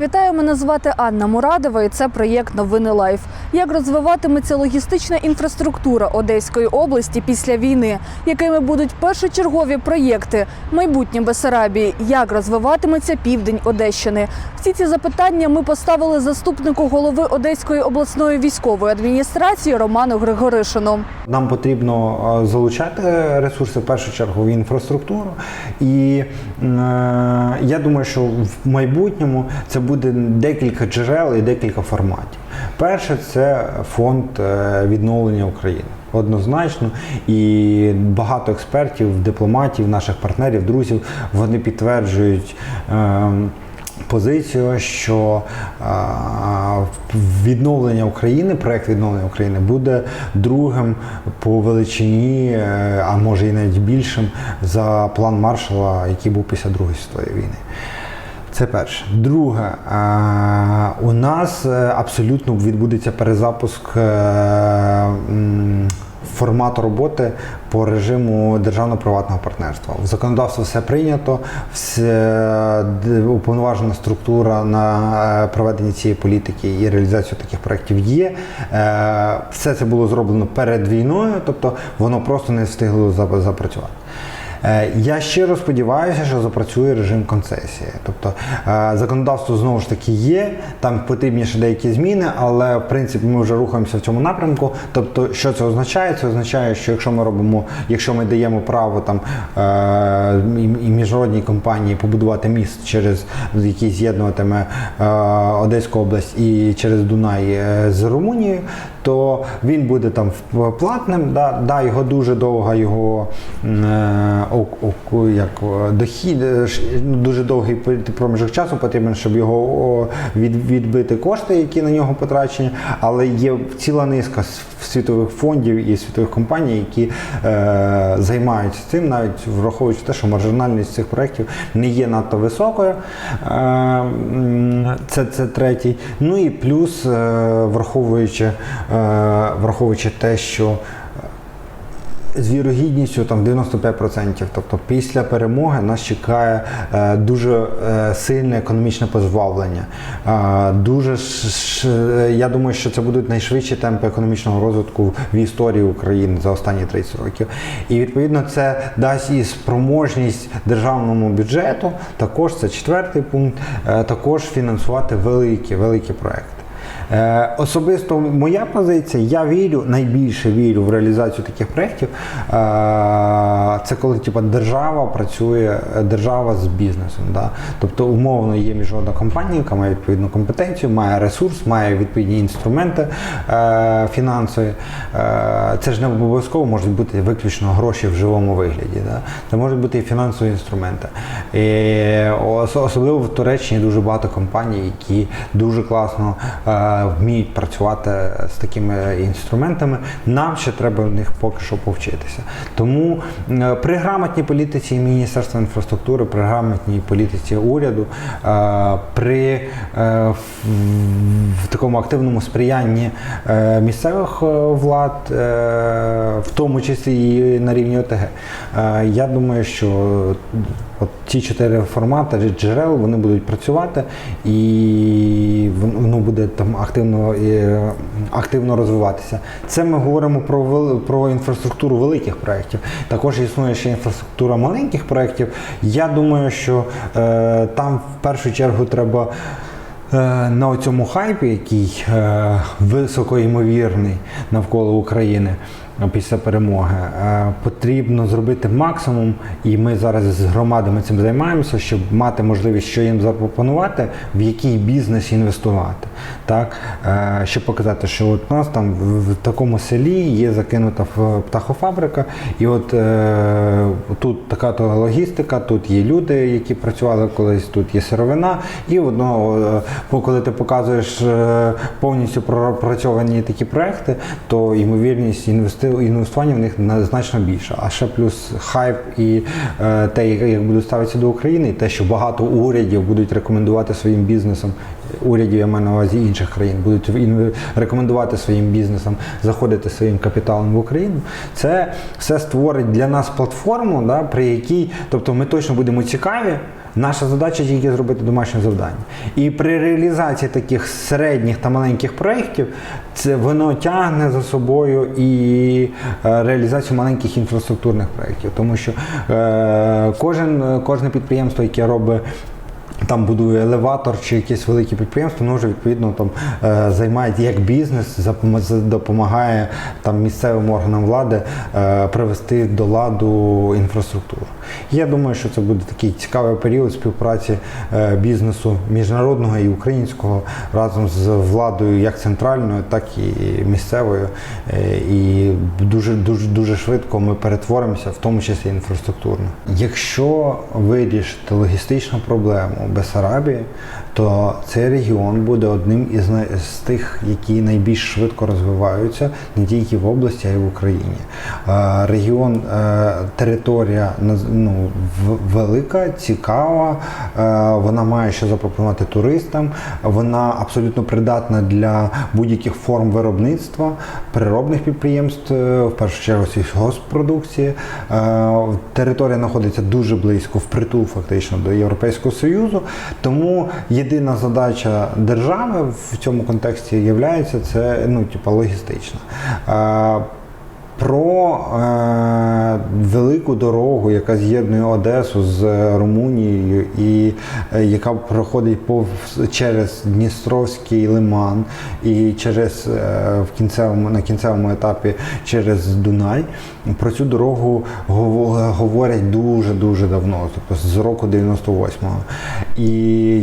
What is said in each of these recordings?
Вітаю, мене звати Анна Мурадова, і це проєкт Новини Лайф. Як розвиватиметься логістична інфраструктура Одеської області після війни? Якими будуть першочергові проєкти? Майбутнє Бесарабії? Як розвиватиметься південь Одещини? Всі ці запитання ми поставили заступнику голови Одеської обласної військової адміністрації Роману Григоришину. Нам потрібно е, залучати ресурси в першу чергу інфраструктуру, і е, я думаю, що в майбутньому це буде декілька джерел і декілька форматів. Перше це фонд е, відновлення України. Однозначно, і багато експертів, дипломатів, наших партнерів, друзів вони підтверджують. е, позицію, що відновлення України, проект відновлення України буде другим по величині, е, а може і навіть більшим за план Маршала, який був після Другої світової війни. Це перше. Друге, у нас е, абсолютно відбудеться перезапуск е, формату роботи по режиму державно-приватного партнерства. В законодавство все прийнято, все уповноважена структура на е, проведення цієї політики і реалізацію таких проєктів є. Е, Все це було зроблено перед війною, тобто воно просто не встигло запрацювати. Е, Я щиро сподіваюся, що запрацює режим концесії. Тобто е, законодавство знову ж таки є, там потрібні ще деякі зміни, але в принципі ми вже рухаємося в цьому напрямку. Тобто, що це означає? Це означає, що якщо ми робимо, якщо ми даємо право там е, і міжнародній компанії побудувати міст через який з'єднуватиме Одеську область і через Дунай з Румунією, то він буде там платним. Да, да, його дуже довга його е, ок- як, дохід, е, ну, дуже довгий проміжок часу потрібен, щоб його о, від, відбити кошти, які на нього потрачені. Але є ціла низка світових фондів і світових компаній, які е, займаються цим, навіть враховуючи те, що маржинальність цих проєктів не є надто високою. Е, це, це третій. Ну і плюс, е, враховуючи, е, враховуючи те, що з вірогідністю там 95%. Тобто після перемоги нас чекає е, дуже е, сильне економічне позбавлення. Е, дуже ш, ш, я думаю, що це будуть найшвидші темпи економічного розвитку в історії України за останні 30 років. І відповідно це дасть і спроможність державному бюджету. Також це четвертий пункт. е, також фінансувати великі великі проекти. Е, особисто моя позиція, я вірю, найбільше вірю в реалізацію таких проєктів. Е, це коли типу, держава працює, держава з бізнесом. Да? Тобто, умовно є міжнародна компанія, яка має відповідну компетенцію, має ресурс, має відповідні інструменти е, фінансові. Це ж не обов'язково можуть бути виключно гроші в живому вигляді. Да? Це можуть бути і фінансові інструменти. І особливо в Туреччині дуже багато компаній, які дуже класно вміють працювати з такими інструментами. Нам ще треба в них поки що повчитися. Тому е, при грамотній політиці Міністерства інфраструктури, при грамотній політиці уряду, е, при е, в, такому активному сприянні місцевих влад, в тому числі і на рівні ОТГ, я думаю, що От ці чотири формати джерел вони будуть працювати і воно буде там активно, е, активно розвиватися. Це ми говоримо про, про інфраструктуру великих проєктів. Також існує ще інфраструктура маленьких проєктів. Я думаю, що е, там в першу чергу треба. е, На цьому хайпі, який е, високоімовірний навколо України після перемоги, е, потрібно зробити максимум, і ми зараз з громадами цим займаємося, щоб мати можливість, що їм запропонувати, в який бізнес інвестувати. Так? Е, Щоб показати, що от у нас там в такому селі є закинута птахофабрика, і от е, тут така то логістика, тут є люди, які працювали колись, тут є сировина, і одно, е, коли ти показуєш повністю пропрацьовані такі проекти, то ймовірність інвестування в них значно більша. А ще плюс хайп і те, як будуть ставитися до України, і те, що багато урядів будуть рекомендувати своїм бізнесам урядів, я маю на увазі інших країн, будуть рекомендувати своїм бізнесам заходити своїм капіталом в Україну. Це все створить для нас платформу, да, при якій, тобто ми точно будемо цікаві. Наша задача тільки зробити домашнє завдання. І при реалізації таких середніх та маленьких проєктів це воно тягне за собою і е, реалізацію маленьких інфраструктурних проєктів. Тому що е, кожен, кожне підприємство, яке робить там будує елеватор чи якесь велике підприємство, воно вже відповідно там е, займає як бізнес, допомагає там місцевим органам влади е, привести до ладу інфраструктуру. Я думаю, що це буде такий цікавий період співпраці е, бізнесу міжнародного і українського разом з владою, як центральною, так і місцевою. І дуже дуже дуже швидко ми перетворимося, в тому числі інфраструктурно. Якщо вирішити логістичну проблему Бесарабії, то цей регіон буде одним із з тих, які найбільш швидко розвиваються не тільки в області, а й в Україні. Регіон, е, територія ну, велика, цікава, е, вона має що запропонувати туристам, вона абсолютно придатна для будь-яких форм виробництва, переробних підприємств, е, в першу чергу сільгоспродукції. Територія знаходиться дуже близько, впритул фактично до Європейського Союзу. Тому єдина задача держави в цьому контексті є це ну, типу, логістична. Е, Про е, велику дорогу, яка з'єднує Одесу з Румунією, і е, яка проходить пов через Дністровський лиман і через е, в кінцевому на кінцевому етапі через Дунай. Про цю дорогу говорять дуже дуже давно, тобто з року 98-го. І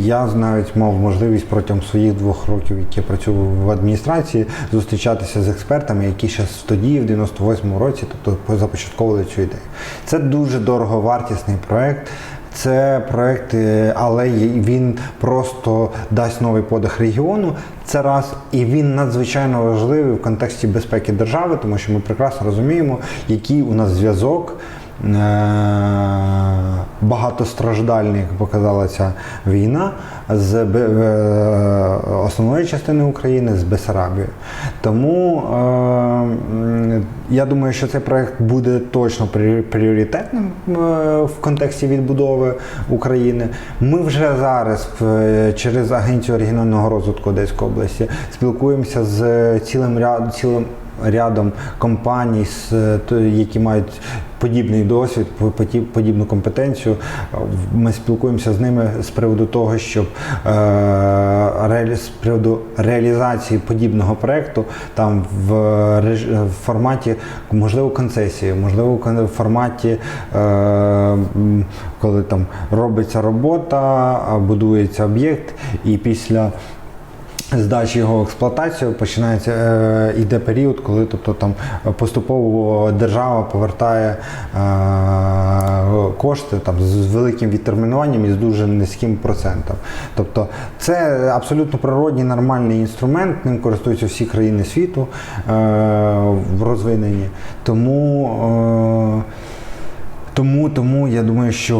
я навіть мав можливість протягом своїх двох років, які я працюю в адміністрації, зустрічатися з експертами, які ще тоді, в 98-му році, тобто започатковували цю ідею. Це дуже дороговартісний проект. Це проект, е, але він просто дасть новий подих регіону. Це раз, і він надзвичайно важливий в контексті безпеки держави, тому що ми прекрасно розуміємо, який у нас зв'язок. е, Багатостраждальний, як показала ця війна з е, основної частини України з Бесарабією. Тому я думаю, що цей проект буде точно пріоритетним е, в контексті відбудови України. Ми вже зараз е, через Агенцію регіонального розвитку Одеської області спілкуємося з цілим ряд, цілим рядом компаній, е, які мають подібний досвід, по- поді- подібну компетенцію. Ми спілкуємося з ними з приводу того, щоб е, з приводу реалізації подібного проекту там в, форматі, можливо, концесії, можливо, в форматі, е, коли там робиться робота, будується об'єкт, і після здачі його в експлуатацію починається е, іде період, коли тобто там поступово держава повертає е, кошти там з великим відтермінуванням і з дуже низьким процентом. Тобто це абсолютно природній нормальний інструмент, ним користуються всі країни світу е, в розвиненні. Тому е, тому, тому я думаю, що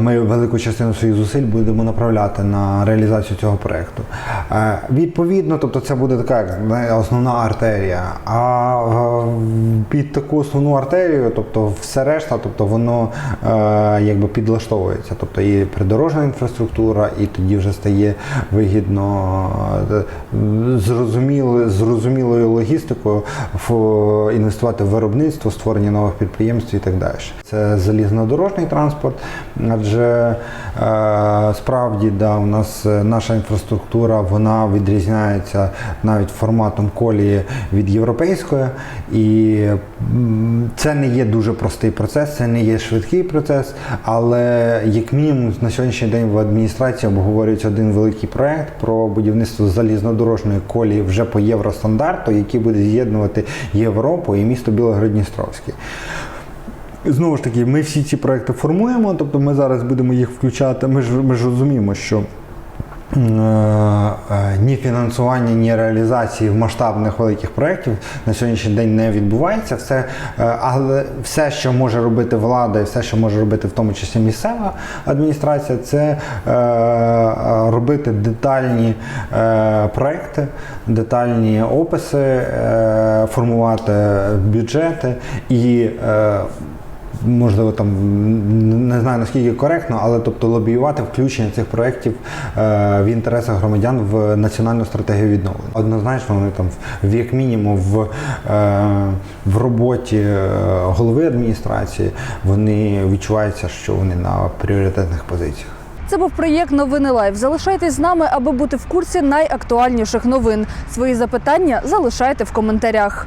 ми велику частину своїх зусиль будемо направляти на реалізацію цього проєкту. Е, Відповідно, тобто це буде така основна артерія. А е, під таку основну артерію, тобто все решта, тобто воно е, якби підлаштовується. Тобто і придорожна інфраструктура, і тоді вже стає вигідно зрозуміло, зрозумілою логістикою інвестувати в виробництво, створення нових підприємств і так далі. Це залізнодорожній транспорт, адже е, справді да, у нас е, наша інфраструктура вона відрізняється навіть форматом колії від європейської, і це не є дуже простий процес, це не є швидкий процес, але як мінімум на сьогоднішній день в адміністрації обговорюється один великий проект про будівництво залізнодорожної колії вже по євростандарту, який буде з'єднувати Європу і місто Білогород-Дністровський. Знову ж таки, ми всі ці проекти формуємо, тобто ми зараз будемо їх включати. Ми ж ми ж розуміємо, що е, е, ні фінансування, ні реалізації масштабних великих проєктів на сьогоднішній день не відбувається. Все, е, але все, що може робити влада, і все, що може робити в тому числі місцева адміністрація, це е, е, робити детальні е, проекти, детальні описи, е, формувати бюджети і е, можливо там не знаю наскільки коректно, але тобто лобіювати включення цих проєктів е, в інтересах громадян в національну стратегію відновлення. Однозначно, вони там в як мінімум в, е, в роботі е, голови адміністрації вони відчуваються, що вони на пріоритетних позиціях. Це був проєкт Новини Лайв. Залишайтесь з нами, аби бути в курсі найактуальніших новин. Свої запитання залишайте в коментарях.